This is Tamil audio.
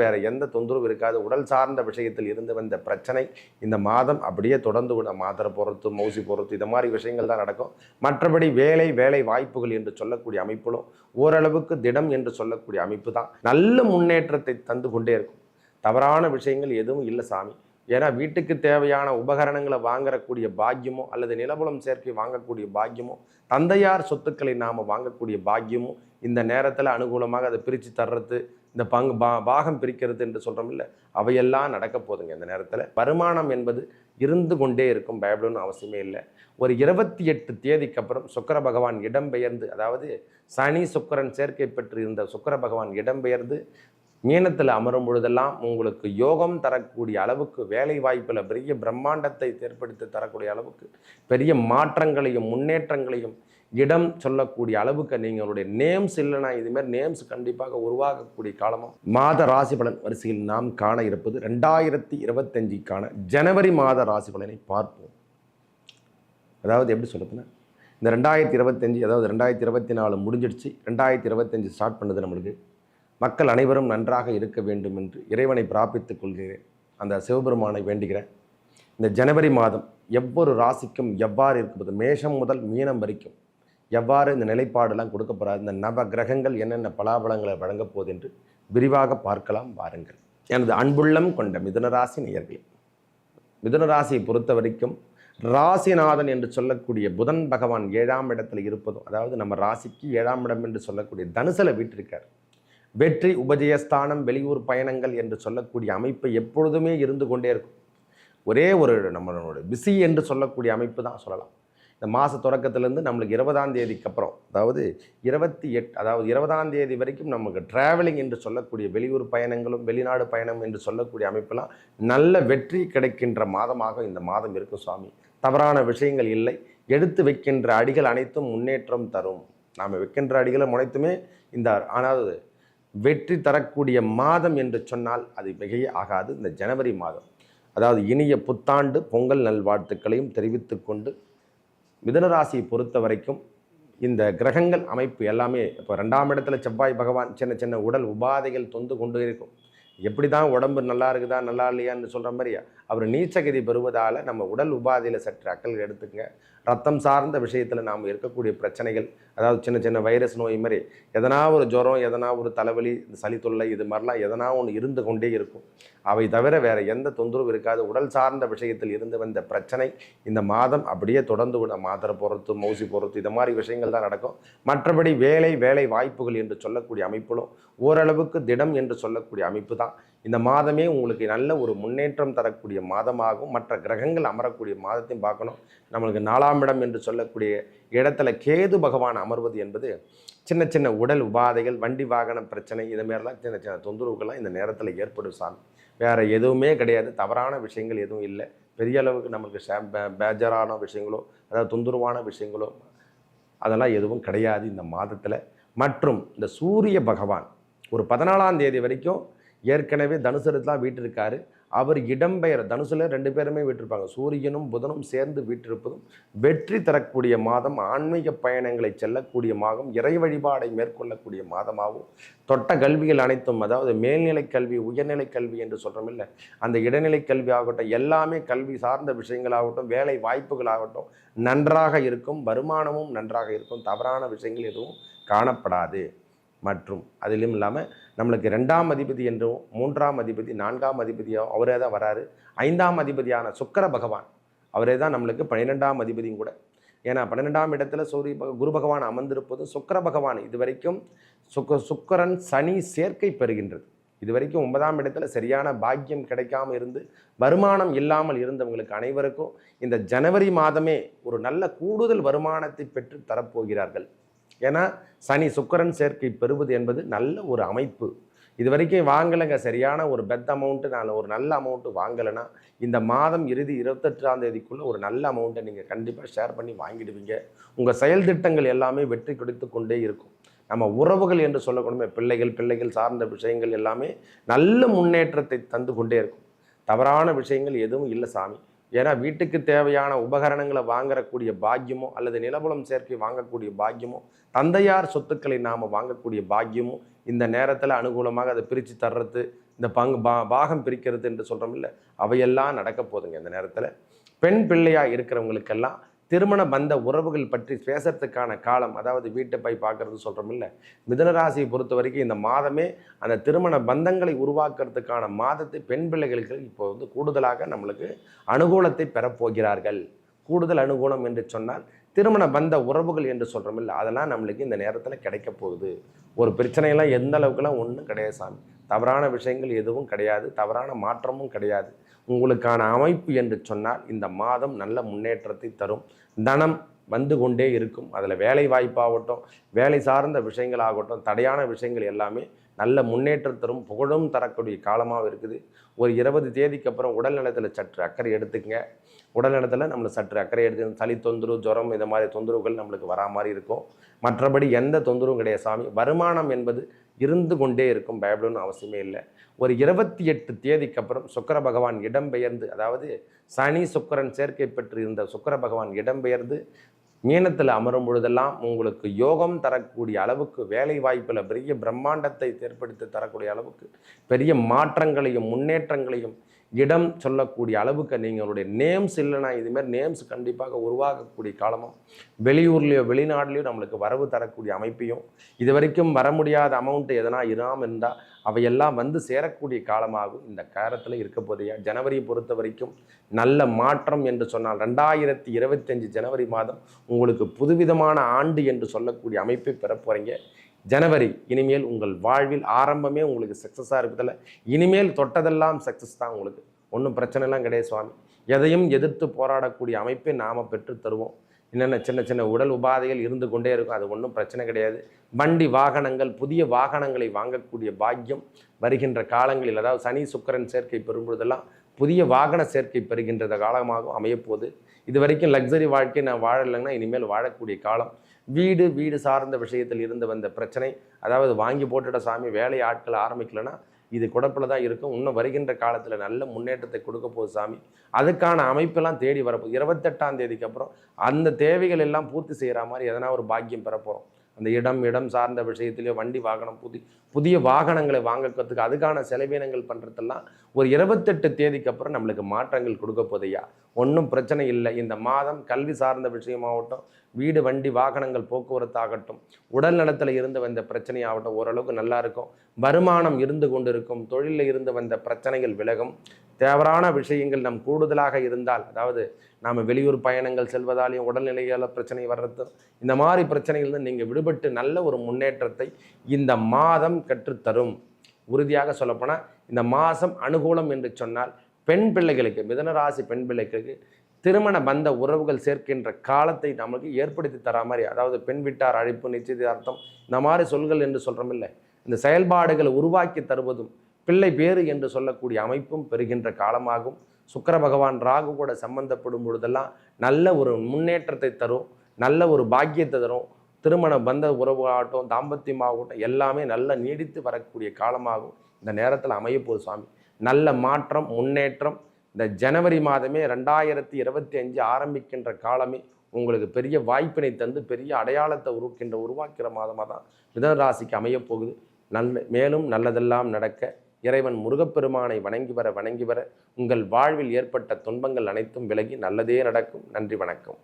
வேற எந்த தொந்தரவும் இருக்காது. உடல் சார்ந்த விஷயத்தில் இருந்து வந்த பிரச்சனை இந்த மாதம் அப்படியே தொடர்ந்து விட மாத்திரை போகிறது மௌசி போகிறது இது மாதிரி விஷயங்கள் தான் நடக்கும். மற்றபடி வேலை வேலை வாய்ப்புகள் என்று சொல்லக்கூடிய அமைப்பிலும் ஓரளவுக்கு திடம் என்று சொல்லக்கூடிய அமைப்பு தான். நல்ல முன்னேற்றத்தை தந்து கொண்டே இருக்கும். தவறான விஷயங்கள் எதுவும் இல்லை சாமி. ஏன்னா வீட்டுக்கு தேவையான உபகரணங்களை வாங்கக்கூடிய பாக்கியமோ அல்லது நிலபுலம் சேர்க்கை வாங்கக்கூடிய பாக்கியமோ தந்தையார் சொத்துக்களை நாம் வாங்கக்கூடிய பாக்கியமோ இந்த நேரத்தில் அனுகூலமாக அதை பிரித்து தர்றது இந்த பங்கு பா பாகம் பிரிக்கிறது என்று சொல்கிறோம் இல்லை அவையெல்லாம் நடக்க போதுங்க இந்த நேரத்தில். வருமானம் என்பது இருந்து கொண்டே இருக்கும் பயப்படணும்னு அவசியமே இல்லை. ஒரு இருபத்தி எட்டு தேதிக்கு அப்புறம் சுக்கர பகவான் இடம்பெயர்ந்து அதாவது சனி சுக்கரன் சேர்க்கை பெற்று இருந்த சுக்கர பகவான் இடம்பெயர்ந்து மீனத்தில் அமரும் பொழுதெல்லாம் உங்களுக்கு யோகம் தரக்கூடிய அளவுக்கு வேலை வாய்ப்பில் பெரிய பிரம்மாண்டத்தை ஏற்படுத்தி தரக்கூடிய அளவுக்கு பெரிய மாற்றங்களையும் முன்னேற்றங்களையும் இடம் சொல்லக்கூடிய அளவுக்கு நீங்களுடைய நேம்ஸ் இல்லைன்னா இதுமாரி நேம்ஸ் கண்டிப்பாக உருவாகக்கூடிய காலமும். மாத ராசி பலன் வரிசையில் நாம் காண இருப்பது ரெண்டாயிரத்தி இருபத்தஞ்சிக்கான ஜனவரி மாத ராசி பலனை பார்ப்போம். அதாவது எப்படி சொல்லுதுன்னா இந்த ரெண்டாயிரத்தி இருபத்தஞ்சி அதாவது ரெண்டாயிரத்தி இருபத்தி நாலு முடிஞ்சிடுச்சு. ரெண்டாயிரத்தி இருபத்தஞ்சி ஸ்டார்ட் பண்ணுது நம்மளுக்கு. மக்கள் அனைவரும் நன்றாக இருக்க வேண்டும் என்று இறைவனை பிராபித்துக் கொள்கிறேன். அந்த சிவபெருமானை வேண்டுகிறேன். இந்த ஜனவரி மாதம் எவ்வொரு ராசிக்கும் எவ்வாறு இருக்கும்போது மேஷம் முதல் மீனம் வரைக்கும் எவ்வாறு இந்த நிலைப்பாடெல்லாம் கொடுக்கப்படாது இந்த நவ கிரகங்கள் என்னென்ன பலாபலங்களை வழங்கப் போகுது என்று விரிவாக பார்க்கலாம் வாருங்கள். எனது அன்புள்ளம் கொண்ட மிதுனராசி நேயர்கள் மிதுனராசியை பொறுத்த வரைக்கும் ராசிநாதன் என்று சொல்லக்கூடிய புதன் பகவான் ஏழாம் இடத்துல இருப்பதும் அதாவது நம்ம ராசிக்கு ஏழாம் இடம் என்று சொல்லக்கூடிய தனுசல வீட்டிருக்கார். வெற்றி உபஜயஸ்தானம் வெளியூர் பயணங்கள் என்று சொல்லக்கூடிய அமைப்பு எப்பொழுதுமே இருந்து கொண்டே இருக்கும். ஒரே ஒரு நம்மளோட பிஸி என்று சொல்லக்கூடிய அமைப்பு தான் சொல்லலாம். இந்த மாத தொடக்கத்திலேருந்து நம்மளுக்கு இருபதாம் தேதிக்கு அப்புறம் அதாவது இருபத்தி எட் அதாவது இருபதாம் தேதி வரைக்கும் நமக்கு டிராவலிங் என்று சொல்லக்கூடிய வெளியூர் பயணங்களும் வெளிநாடு பயணம் என்று சொல்லக்கூடிய அமைப்பெல்லாம் நல்ல வெற்றி கிடைக்கின்ற மாதமாக இந்த மாதம் இருக்கும் சுவாமி. தவறான விஷயங்கள் இல்லை. எடுத்து வைக்கின்ற அடிகள் அனைத்தும் முன்னேற்றம் தரும். நாம் வைக்கின்ற அடிகளும் அனைத்துமே இந்த ஆனால் வெற்றி தரக்கூடிய மாதம் என்று சொன்னால் அது மிகையே ஆகாது. இந்த ஜனவரி மாதம் அதாவது இனிய புத்தாண்டு பொங்கல் நல்வாழ்த்துக்களையும் தெரிவித்துக்கொண்டு மிதனராசியை பொறுத்த வரைக்கும் இந்த கிரகங்கள் அமைப்பு எல்லாமே இப்போ ரெண்டாம் இடத்துல செவ்வாய் பகவான் சின்ன சின்ன உடல் உபாதைகள் தொந்து கொண்டு இருக்கும். எப்படி தான் உடம்பு நல்லா இருக்குதா நல்லா இல்லையான்னு சொல்கிற மாதிரியா? அவர் நீச்சகதி பெறுவதால் நம்ம உடல் உபாதையில் சற்று அக்கல் எடுத்துக்கங்க. ரத்தம் சார்ந்த விஷயத்தில் நாம் இருக்கக்கூடிய பிரச்சனைகள் அதாவது சின்ன சின்ன வைரஸ் நோய் மாதிரி எதனா ஒரு ஜுரம் எதனா ஒரு தலைவலி சளி தொல்லை இது மாதிரிலாம் எதனா ஒன்று இருந்து கொண்டே இருக்கும். அவை தவிர வேறு எந்த தொந்தரவும் இருக்காது. உடல் சார்ந்த விஷயத்தில் இருந்து வந்த பிரச்சனை இந்த மாதம் அப்படியே தொடர்ந்து விட மாத்திரை போகிறது மௌசி போகிறது இது மாதிரி விஷயங்கள் தான் நடக்கும். மற்றபடி வேலை வேலை வாய்ப்புகள் என்று சொல்லக்கூடிய அமைப்பிலும் ஓரளவுக்கு திடம் என்று சொல்லக்கூடிய அமைப்பு தான். இந்த மாதமே உங்களுக்கு நல்ல ஒரு முன்னேற்றம் தரக்கூடிய மாதமாகும். மற்ற கிரகங்கள் அமரக்கூடிய மாதத்தையும் பார்க்கணும். நம்மளுக்கு நாலாம் இடம் என்று சொல்லக்கூடிய இடத்துல கேது பகவான் அமர்வது என்பது சின்ன சின்ன உடல் உபாதைகள் வண்டி வாகன பிரச்சனை இதுமாரிலாம் சின்ன சின்ன தொந்தரவுகள்லாம் இந்த நேரத்தில் ஏற்படும் சாமி. வேறு எதுவுமே கிடையாது. தவறான விஷயங்கள் எதுவும் இல்லை. பெரிய அளவுக்கு நம்மளுக்கு பேஜரான விஷயங்களோ அதாவது தொந்தரவான விஷயங்களோ அதெல்லாம் எதுவும் கிடையாது இந்த மாதத்தில். மற்றும் இந்த சூரிய பகவான் ஒரு பதினாலாம் தேதி வரைக்கும் ஏற்கனவே தனுசரத்துலாம் வீட்டிருக்காரு. அவர் இடம்பெயர் தனுசுல ரெண்டு பேருமே விட்டிருப்பாங்க. சூரியனும் புதனும் சேர்ந்து வீட்டிருப்பதும் வெற்றி தரக்கூடிய மாதம் ஆன்மீக பயணங்களை செல்லக்கூடிய மாதம் இறை வழிபாடை மேற்கொள்ளக்கூடிய மாதமாகவும் தொட்ட கல்விகள் அனைத்தும் அதாவது மேல்நிலை கல்வி உயர்நிலை கல்வி என்று சொல்கிறோம் இல்லை அந்த இடைநிலை கல்வி ஆகட்டும் எல்லாமே கல்வி சார்ந்த விஷயங்களாகட்டும் வேலை வாய்ப்புகளாகட்டும் நன்றாக இருக்கும் வருமானமும் நன்றாக இருக்கும் தவறான விஷயங்கள் எதுவும் காணப்படாது. மற்றும் அதிலும் இல்லாமல் நம்மளுக்கு ரெண்டாம் அதிபதி என்றும் மூன்றாம் அதிபதி நான்காம் அதிபதியோ அவரே தான் வராரு. ஐந்தாம் அதிபதியான சுக்கர பகவான் அவரே தான் நம்மளுக்கு பன்னிரெண்டாம் அதிபதியும் கூட. ஏன்னா பன்னிரெண்டாம் இடத்துல சூரிய குரு பகவான் அமர்ந்திருப்பதும் சுக்கர பகவான். இது வரைக்கும் சுக்க சுக்கரன் சனி சேர்க்கை பெறுகின்றது. இது வரைக்கும் ஒன்பதாம் இடத்துல சரியான பாக்கியம் கிடைக்காம இருந்து வருமானம் இல்லாமல் இருந்தவங்களுக்கு அனைவருக்கும் இந்த ஜனவரி மாதமே ஒரு நல்ல கூடுதல் வருமானத்தை பெற்று தரப்போகிறார்கள். ஏன்னா சனி சுக்கரன் சேர்க்கை பெறுவது என்பது நல்ல ஒரு அமைப்பு. இது வரைக்கும் வாங்கலைங்க. சரியான ஒரு பெத் அமௌண்ட்டு நான் ஒரு நல்ல அமௌண்ட்டு வாங்கலைன்னா இந்த மாதம் இறுதி இருபத்தெட்டாம் தேதிக்குள்ளே ஒரு நல்ல அமௌண்ட்டை நீங்கள் கண்டிப்பாக ஷேர் பண்ணி வாங்கிடுவீங்க. உங்கள் செயல் திட்டங்கள் எல்லாமே வெற்றி கொடுத்து கொண்டே இருக்கும். நம்ம உறவுகள் என்று சொல்லக்கூடிய பிள்ளைகள் பிள்ளைகள் சார்ந்த விஷயங்கள் எல்லாமே நல்ல முன்னேற்றத்தை தந்து கொண்டே இருக்கும். தவறான விஷயங்கள் எதுவும் இல்லை சாமி. ஏன்னா வீட்டுக்கு தேவையான உபகரணங்களை வாங்கக்கூடிய பாக்கியமோ அல்லது நிலபுலம் சேர்க்கை வாங்கக்கூடிய பாக்கியமோ தந்தையார் சொத்துக்களை நாம் வாங்கக்கூடிய பாக்கியமோ இந்த நேரத்தில் அனுகூலமாக அதை பிரித்து தர்றது இந்த பங்கு பா பாகம் பிரிக்கிறது என்று சொல்கிறோம் இல்லை அவையெல்லாம் நடக்க போதுங்க இந்த நேரத்தில். பெண் பிள்ளையாக இருக்கிறவங்களுக்கெல்லாம் திருமண பந்த உறவுகள் பற்றி பேசுறதுக்கான காலம் அதாவது வீட்டை போய் பார்க்கறது சொல்கிறோம் இல்லை மிதனராசியை பொறுத்த வரைக்கும் இந்த மாதமே அந்த திருமண பந்தங்களை உருவாக்குறதுக்கான மாதத்தை பெண் பிள்ளைகளுக்கு இப்போ வந்து கூடுதலாக நம்மளுக்கு அனுகூலத்தை பெறப்போகிறார்கள். கூடுதல் அனுகூலம் என்று சொன்னால் திருமண பந்த உறவுகள் என்று சொல்கிறோம் இல்லை அதெல்லாம் நம்மளுக்கு இந்த நேரத்தில் கிடைக்க போகுது. ஒரு பிரச்சனையெல்லாம் எந்த அளவுக்குலாம் ஒன்றும் கிடையாது சாமி. தவறான விஷயங்கள் எதுவும் கிடையாது தவறான மாற்றமும் கிடையாது. உங்களுக்கான அமைப்பு என்று சொன்னால் இந்த மாதம் நல்ல முன்னேற்றத்தை தரும். தனம் வந்து கொண்டே இருக்கும். அதில் வேலை வாய்ப்பாகட்டும் வேலை சார்ந்த விஷயங்கள் ஆகட்டும் தடையான விஷயங்கள் எல்லாமே நல்ல முன்னேற்றம் தரும் புகழும் தரக்கூடிய காலமாக இருக்குது. ஒரு இருபது தேதிக்கு அப்புறம் உடல் நலத்தில் சற்று அக்கறை எடுத்துக்கங்க. உடல் நலத்தில் நம்மளை சற்று அக்கறை எடுத்து சளி தொந்தரவு ஜுரம் இந்த மாதிரி தொந்தரவுகள் நம்மளுக்கு வரா மாதிரி இருக்கும். மற்றபடி எந்த தொந்தரவும் கிடையாது சாமி. வருமானம் என்பது இருந்து கொண்டே இருக்கும் பயப்படணும்னு அவசியமே இல்லை. ஒரு இருபத்தி எட்டு தேதிக்கு அப்புறம் சுக்கர பகவான் இடம்பெயர்ந்து அதாவது சனி சுக்கரன் சேர்க்கை பெற்று இருந்த சுக்கர பகவான் இடம்பெயர்ந்து மீனத்தில் அமரும் பொழுதெல்லாம் உங்களுக்கு யோகம் தரக்கூடிய அளவுக்கு வேலை வாய்ப்பில் பெரிய பிரம்மாண்டத்தை ஏற்படுத்தி தரக்கூடிய அளவுக்கு பெரிய மாற்றங்களையும் முன்னேற்றங்களையும் இடம் சொல்லக்கூடிய அளவுக்கு நீங்களுடைய நேம்ஸ் இல்லைன்னா இதுமாரி நேம்ஸ் கண்டிப்பாக உருவாகக்கூடிய காலமும் வெளியூர்லேயோ வெளிநாடுலேயோ நம்மளுக்கு வரவு தரக்கூடிய அமைப்பையும் இது வரைக்கும் வர முடியாத அமௌண்ட்டு எதனா இராமல் இருந்தால் அவையெல்லாம் வந்து சேரக்கூடிய காலமாகும் இந்த காலத்தில் இருக்க போதையா ஜனவரியை பொறுத்த வரைக்கும் நல்ல மாற்றம் என்று சொன்னால் ரெண்டாயிரத்தி இருபத்தஞ்சு ஜனவரி மாதம் உங்களுக்கு புதுவிதமான ஆண்டு என்று சொல்லக்கூடிய அமைப்பை பெற போகிறீங்க ஜனவரி இனிமேல் உங்கள் வாழ்வில் ஆரம்பமே உங்களுக்கு சக்ஸஸாக இருக்கிறதில்ல இனிமேல் தொட்டதெல்லாம் சக்ஸஸ் தான் உங்களுக்கு. ஒன்றும் பிரச்சனைலாம் கிடையாது சுவாமி. எதையும் எதிர்த்து போராடக்கூடிய அமைப்பை நாம் பெற்று தருவோம். என்னென்ன சின்ன சின்ன உடல் உபாதைகள் இருந்து கொண்டே இருக்கும் அது ஒன்றும் பிரச்சனை கிடையாது. வண்டி வாகனங்கள் புதிய வாகனங்களை வாங்கக்கூடிய பாக்கியம் வருகின்ற காலங்களில் அதாவது சனி சுக்கரன் சேர்க்கை பெறும்பொழுதெல்லாம் புதிய வாகன சேர்க்கை பெறுகின்ற காலமாகவும் அமையப்போகுது. இது வரைக்கும் லக்ஸரி வாழ்க்கை நான் வாழலைன்னா இனிமேல் வாழக்கூடிய காலம் வீடு வீடு சார்ந்த விஷயத்தில் இருந்து வந்த பிரச்சனை. அதாவது வாங்கி போட்டுட சாமி வேலை ஆட்கள் ஆரம்பிக்கலைன்னா இது குழப்பில் தான் இருக்கும். இன்னும் வருகின்ற காலத்தில் நல்ல முன்னேற்றத்தை கொடுக்க போகுது சாமி. அதுக்கான அமைப்பெல்லாம் தேடி வரப்போகுது. இருபத்தெட்டாம் தேதிக்கு அப்புறம் அந்த தேவைகள் எல்லாம் பூர்த்தி செய்கிற மாதிரி எதனா ஒரு பாக்கியம் பெறப்போகிறோம் அந்த இடம் இடம் சார்ந்த விஷயத்திலேயோ வண்டி வாகனம் புதி புதிய வாகனங்களை வாங்கறதுக்கு அதுக்கான செலவினங்கள் பண்ணுறதெல்லாம் ஒரு இருபத்தெட்டு தேதிக்கு அப்புறம் நம்மளுக்கு மாற்றங்கள் கொடுக்க போதையா ஒன்றும் பிரச்சனை இல்லை. இந்த மாதம் கல்வி சார்ந்த விஷயமாகட்டும் வீடு வண்டி வாகனங்கள் போக்குவரத்து ஆகட்டும் உடல் நலத்தில் இருந்து வந்த பிரச்சனையாகட்டும் ஓரளவுக்கு நல்லா இருக்கும். வருமானம் இருந்து கொண்டு இருக்கும் தொழிலில் இருந்து வந்த பிரச்சனைகள் விலகும். தேவறான விஷயங்கள் நம் கூடுதலாக இருந்தால் அதாவது நாம் வெளியூர் பயணங்கள் செல்வதாலையும் உடல்நிலையால் பிரச்சனை வர்றது இந்த மாதிரி பிரச்சனைகள் நீங்கள் விடுபட்டு நல்ல ஒரு முன்னேற்றத்தை இந்த மாதம் கற்றுத்தரும். உறுதியாக சொல்லப்போனால் இந்த மாதம் அனுகூலம் என்று சொன்னால் பெண் பிள்ளைகளுக்கு மிதனராசி பெண் பிள்ளைகளுக்கு திருமண பந்த உறவுகள் சேர்க்கின்ற காலத்தை நமக்கு ஏற்படுத்தி தரா மாதிரி அதாவது பெண் விட்டார் அழைப்பு நிச்சயதார்த்தம் இந்த மாதிரி சொல்கள் என்று சொல்கிறோம் இல்லை. இந்த செயல்பாடுகளை உருவாக்கி தருவதும் பிள்ளை பேறு என்று சொல்லக்கூடிய அமைப்பும் பெறுகின்ற காலமாகும். சுக்கர பகவான் ராகு கூட சம்பந்தப்படும் பொழுதெல்லாம் நல்ல ஒரு முன்னேற்றத்தை தரும் நல்ல ஒரு பாக்கியத்தை தரும். திருமண பந்த உறவாகட்டும் தாம்பத்தியமாகட்டும் எல்லாமே நல்லா நீடித்து வரக்கூடிய காலமாகும். இந்த நேரத்தில் அமையப்போகுது சுவாமி. நல்ல மாற்றம் முன்னேற்றம் இந்த ஜனவரி மாதமே ரெண்டாயிரத்தி இருபத்தி அஞ்சு ஆரம்பிக்கின்ற காலமே உங்களுக்கு பெரிய வாய்ப்பினை தந்து பெரிய அடையாளத்தை உருக்கின்ற உருவாக்கிற மாதமாக தான் மிதனராசிக்கு அமையப் போகுது. நல்ல மேலும் நல்லதெல்லாம் நடக்க இறைவன் முருகப்பெருமானை வணங்கி வர வணங்கி வர உங்கள் வாழ்வில் ஏற்பட்ட துன்பங்கள் அனைத்தும் விலகி நல்லதே நடக்கும். நன்றி வணக்கம்.